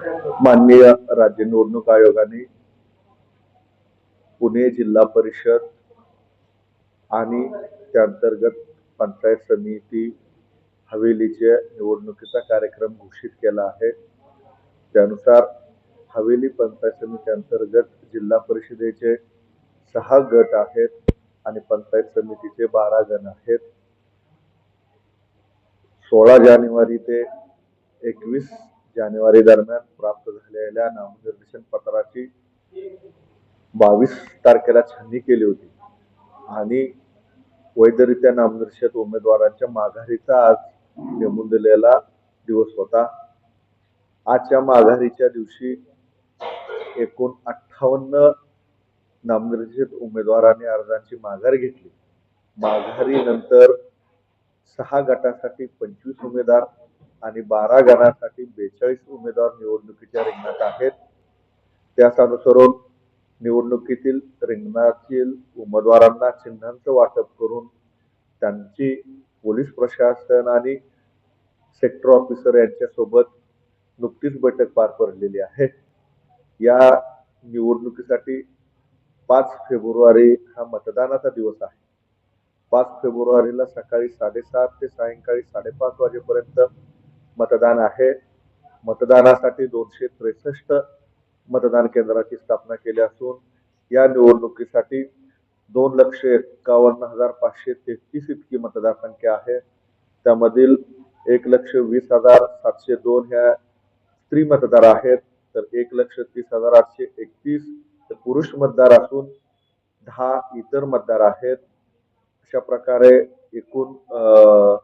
माननीय राज्य निवडणूक आयोगाने पुणे जिल्हा परिषद आणि त्याअंतर्गत पंचायत समिती हवेलीच्या निवडणुकीचा कार्यक्रम घोषित केला आहे. त्यानुसार हवेली पंचायत समिती अंतर्गत जिल्हा परिषदेचे सहा गट आहेत आणि पंचायत समितीचे बारा गण आहेत. सोळा जानेवारी ते एकवीस जानेवारी दरम्यान प्राप्त झालेल्या नामनिर्देशन पत्राची बावीस तारखेला छाननी केली होती. आणि वैधरित्या नामनिर्देशित उमेदवारांच्या माघारीचा आज नेमून दिलेला दिवस होता. आजच्या माघारीच्या दिवशी एकूण अठ्ठावन्न नामनिर्देशित उमेदवारांनी अर्जांची माघार घेतली. माघारीनंतर सहा गटासाठी पंचवीस उमेदवार आणि बारा गणासाठी बेचाळीस उमेदवार निवडणुकीच्या रिंगणात आहेत. त्यास अनुसरून निवडणुकीतील रिंगणातील उमेदवारांना चिन्हांचं वाटप करून त्यांची पोलीस प्रशासन आणि सेक्टर ऑफिसर यांच्यासोबत नुकतीच बैठक पार पडलेली आहे. या निवडणुकीसाठी पाच फेब्रुवारी हा मतदानाचा दिवस आहे. पाच फेब्रुवारीला सकाळी साडेसात ते सायंकाळी साडेपाच वाजेपर्यंत मतदान आहे. मतदानासाठी दोनशे त्रेसष्ट मतदान केंद्राची स्थापना केली असून या निवडणुकीसाठी दोन लक्ष एकावन्न हजार पाचशे तेहतीस इतकी मतदार संख्या आहे. त्यामधील एक लक्ष वीस हजार सातशे दोन ह्या स्त्री मतदार आहेत. तर एक लक्ष तीस हजार आठशे एकतीस पुरुष मतदार असून दहा इतर मतदार आहेत. अशा प्रकारे एकूण अं,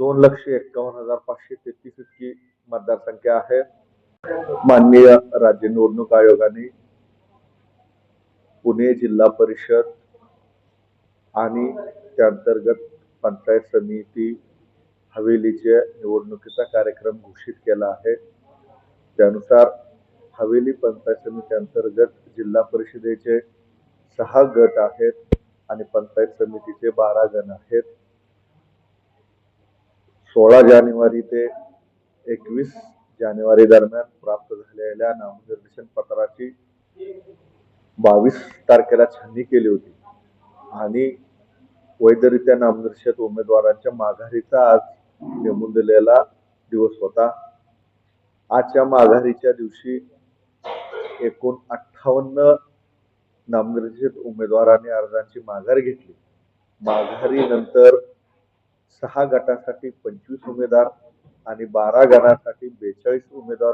दोन लक्ष एक्कावन्न हजार पाचशे तेहतीस इतकी मतदारसंख्या आहे. माननीय राज्य निवडणूक आयोगाने पुणे जिल्हा परिषद आणि त्याअंतर्गत पंचायत समिती हवेलीच्या निवडणुकीचा कार्यक्रम घोषित केला आहे. त्यानुसार हवेली पंचायत समिती अंतर्गत जिल्हा परिषदेचे सहा गट आहेत आणि पंचायत समितीचे बारा गण आहेत. सोळा जानेवारी ते एकवीस जानेवारी दरम्यान प्राप्त झालेल्या नामनिर्देशन पत्राची बावीस तारखेला छाननी केली होती. आणि वैधरित्या नामनिर्देशित उमेदवारांच्या माघारीचा आज नेमून दिलेला दिवस होता. आजच्या माघारीच्या दिवशी एकूण अठ्ठावन्न नामनिर्देशित उमेदवारांनी अर्जांची माघार घेतली. माघारीनंतर सहा गटासाठी पंचवीस उमेदवार आणि बारा गटासाठी बेचाळीस उमेदवार